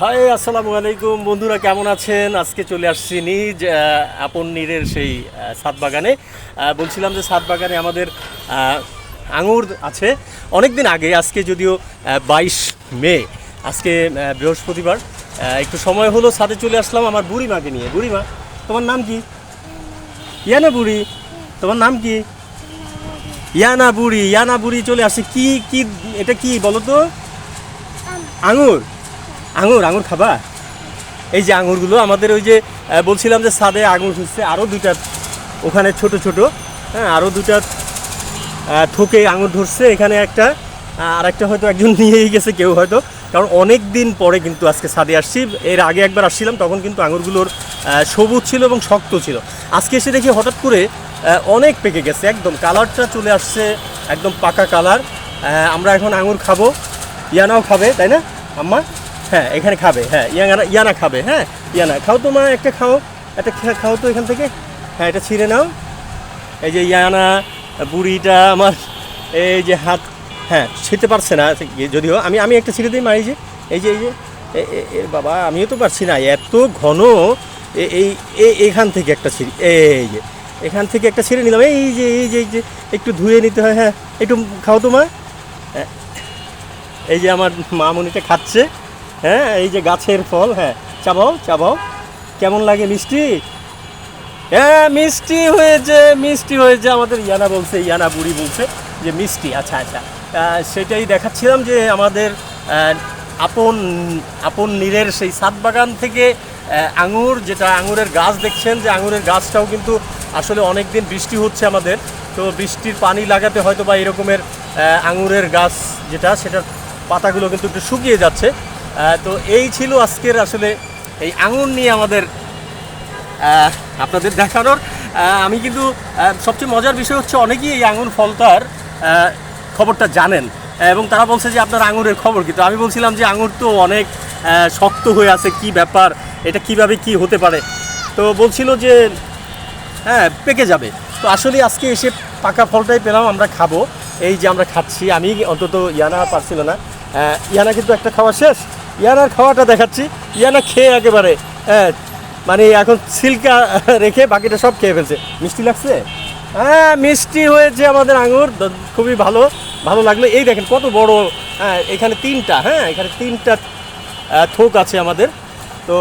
High আসসালামু আলাইকুম। বন্ধুরা কেমন আছেন? আজকে চলে আসছি নিজ আপন নীরের সেই ছাদ বাগানে। বলছিলাম যে ছাদ বাগানে আমাদের আঙুর আছে। অনেক দিন আগে আজকে যদিও বাইশ মে আজকে বৃহস্পতিবার একটু সময় হলো ছাদে চলে আসলাম আমার বুড়ি মাকে নিয়ে। বুড়ি মা তোমার নাম কি? ইয়ানা বুড়ি। তোমার নাম কি? ইয়ানা বুড়ি ইয়ানা বুড়ি চলে আসছে কি কি এটা কি বলো তো? আঙুর। আঙুর আঙুর খাবা? এই যে আঙুরগুলো, আমাদের ওই যে বলছিলাম যে সাদে আঙুর হচ্ছে আরও দুটা ওখানে ছোট ছোট হ্যাঁ আরও দুটা থোকে আঙুর ধরছে। এখানে একটা আর একটা হয়তো একজন নিয়েই গেছে, কেউ হয়তো। কারণ অনেক দিন পরে কিন্তু আজকে ছাদে আসছি। এর আগে একবার আসছিলাম, তখন কিন্তু আঙুরগুলোর সবুজ ছিল এবং শক্ত ছিল। আজকে এসে দেখি হঠাৎ করে অনেক পেকে গেছে, একদম। কালারটা চলে আসছে, একদম পাকা কালার। আমরা এখন আঙুর খাব। ইয়ানাও খাবে, তাই না? আম্মা? হ্যাঁ এখানে খাবে হ্যাঁ ইয়ানা ইয়ানা খাবে হ্যাঁ ইয়ানা। খাও তো মা, একটা খাও একটা খাও তো এখান থেকে। হ্যাঁ এটা ছিঁড়ে নাও। এই যে ইয়ানা, বুড়িটা আমার, এই যে হাত হ্যাঁ ছিঁড়তে পারছে না যদিও আমি আমি একটা ছিঁড়ে দিই, মা, এই যে এই যে এই যে বাবা, আমিও তো পারছি না, এত ঘন এই এখান থেকে একটা ছিঁড়ি, এই যে, এখান থেকে একটা ছিঁড়ে নিলাম, এই যে এই যে এই যে, একটু ধুয়ে নিতে হয় হ্যাঁ একটু খাও তো মা। এই যে আমার মামনিটা খাচ্ছে। হ্যাঁ এই যে গাছের ফল হ্যাঁ। চাবাও চাবাও। কেমন লাগে মিষ্টি? হ্যাঁ মিষ্টি হয়েছে মিষ্টি হয়েছে। আমাদের ইয়ানা বলছে, ইয়ানা বুড়ি বলছে যে মিষ্টি। আচ্ছা আচ্ছা। সেটাই দেখাচ্ছিলাম যে আমাদের আপন আপন নীরের সেই সাত বাগান থেকে আঙুর, যেটা আঙুরের গাছ দেখছেন, যে আঙুরের গাছটাও কিন্তু আসলে অনেক দিন বৃষ্টি হচ্ছে আমাদের। তো বৃষ্টির পানি লাগাতে হয়তো বা এরকমের আঙুরের গাছ যেটা, সেটার পাতাগুলো কিন্তু একটু শুকিয়ে যাচ্ছে। তো এই ছিল আজকের আসলে এই আঙুর নিয়ে আমাদের আপনাদের দেখানোর। আমি কিন্তু সবচেয়ে মজার বিষয় হচ্ছে অনেকেই এই আঙুর ফলটার আহ, খবরটা জানেন। এবং তারা বলছে যে আপনার আঙুরের খবর কিন্তু আমি বলছিলাম যে আঙুর তো অনেক শক্ত হয়ে আছে কি ব্যাপার? এটা কীভাবে কি হতে পারে? তো বলছিল যে হ্যাঁ পেকে যাবে। তো আসলে আজকে এসে পাকা ফলটাই পেলাম আমরা খাব। এই যে আমরা খাচ্ছি আমি অন্তত ইয়ানা পারছিল না। ইয়ানা কিন্তু একটা খাওয়া শেষ। ইয়ানার খাওয়াটা দেখাচ্ছি। ইয়ানা খেয়ে একেবারে হ্যাঁ মানে এখন সিল্কা রেখে বাকিটা সব খেয়ে ফেলছে। মিষ্টি লাগছে? হ্যাঁ মিষ্টি হয়েছে আমাদের আঙুর খুবই ভালো ভালো লাগল। এই দেখেন কত বড় হ্যাঁ এখানে তিনটা হ্যাঁ এখানে তিনটা থোক আছে আমাদের। তো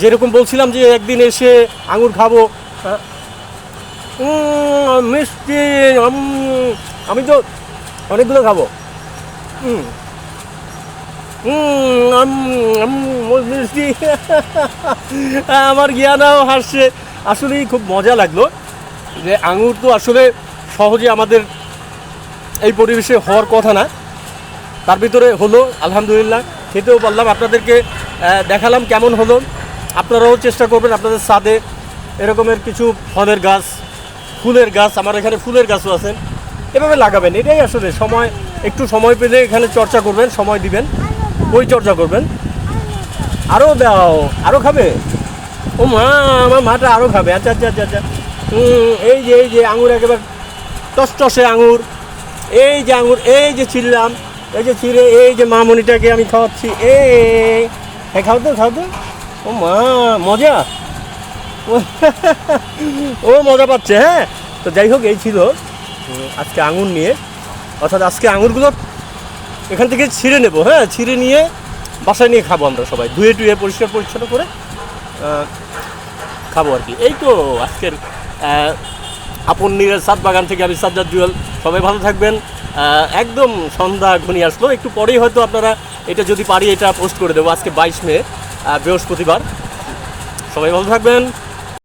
যেরকম বলছিলাম যে একদিন এসে আঙুর খাব হ্যাঁ, মিষ্টি আমি তো অনেকগুলো খাব। উম, আমার জ্ঞানাও হাসছে। আসলেই খুব মজা লাগল যে আঙুর তো আসলে সহজে আমাদের এই পরিবেশে হওয়ার কথা না। তার ভিতরে হলো, আলহামদুলিল্লাহ, খেতেও পারলাম। আপনাদেরকে দেখালাম কেমন হলো। আপনারাও চেষ্টা করবেন আপনাদের ছাদে এরকমের কিছু ফলের গাছ, ফুলের গাছ, আমার এখানে ফুলের গাছও আছে। এভাবে লাগাবেন, এটাই আসলে সময়, একটু সময় পেলে এখানে চর্চা করবেন, সময় দিবেন। পরিচর্যা করবেন? আরও দাও আরও খাবে? ও মা আমার মাটা আরও খাবে। আচ্ছা আচ্ছা আচ্ছা আচ্ছা। এই যে এই যে আঙুর একেবারে টসটসে আঙুর। এই যে আঙুর, এই যে ছিললাম এই যে ছিঁড়ে, এই যে মামনিটাকে আমি খাওয়াচ্ছি, এই। হ্যাঁ খাও তো খাও তো। ও মা, মজা। ও- মজা পাচ্ছে হ্যাঁ? তো যাই হোক, এই ছিল আজকে আঙুর নিয়ে। অর্থাৎ আজকে আঙুরগুলো এখান থেকে ছিঁড়ে নেব হ্যাঁ ছিঁড়ে নিয়ে বাসায় নিয়ে খাব আমরা সবাই। ধুয়ে টুয়ে পরিষ্কার পরিচ্ছন্ন করে খাব আর কি। এই তো আজকের আপন নীরের সাত বাগান থেকে আমি সাজ্জাদ জুয়েল। সবাই ভালো থাকবেন। একদম সন্ধ্যা ঘনিয়ে আসলো। একটু পরেই হয়তো আপনারা এটা যদি পারি, এটা পোস্ট করে দেবো। আজকে বাইশ মে বৃহস্পতিবার। সবাই ভালো থাকবেন।